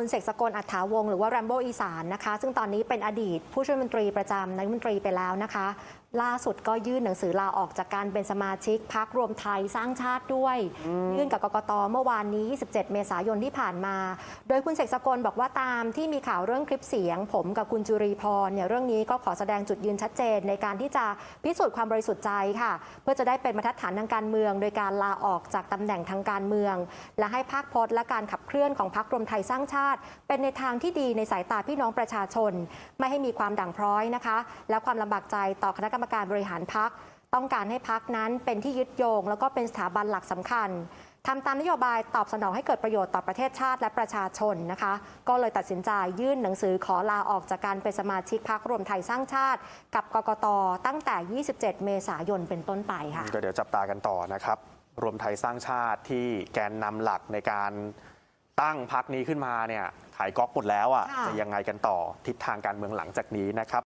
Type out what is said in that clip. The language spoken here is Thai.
คุณเสกสกลอัฏฐาวงหรือว่าแรมโบอีสานนะคะ ซึ่งตอนนี้เป็นอดีตผู้ช่วยมนตรีประจำนายมนตรีไปแล้วนะคะล่าสุดก็ยื่นหนังสือลาออกจากการเป็นสมาชิกพักรวมไทยสร้างชาติด้วย ยื่นกับกกตเมื่อวานนี้ 27 เมษายนที่ผ่านมา โดยคุณเสกสกลบอกว่าตามที่มีข่าวเรื่องคลิปเสียง ผมกับคุณจุรีพรเนี่ยเรื่องนี้ก็ขอแสดงจุดยืนชัดเจนในการที่จะพิสูจน์ความบริสุทธิ์ใจค่ะ เพื่อจะได้เป็นบรรทัดฐานทางการเมือง โดยการลาออกจากตำแหน่งทางการเมือง และให้ภาคพจน์และการขับเคลื่อนของพรรครวมไทยสร้างชาติ เป็นในทางที่ดีในสายตาพี่น้องประชาชน ไม่ให้มีความด่างพร้อยนะคะ และความลำบากใจต่อคณะกรรมการบริหารพรรคต้องการให้พรรคนั้นเป็นที่ยึดโยง แล้วก็เป็นสถาบันหลักสำคัญทำตามนโยบายตอบสนองให้เกิดประโยชน์ต่อประเทศชาติและประชาชนนะคะ ก็เลยตัดสินใจยื่นหนังสือขอลาออกจากการเป็นสมาชิกพรรครวมไทยสร้างชาติ กับกกตตั้งแต่ 27 เมษายนเป็นต้นไปค่ะก็เดี๋ยวจับตากันต่อนะครับ รวมไทยสร้างชาติที่แกนนำหลักในการตั้งพักนี้ขึ้นมาเนี่ยขายก๊อกหมดแล้วอะค่ะจะยังไงกันต่อทิศทางการเมืองหลังจากนี้นะครับ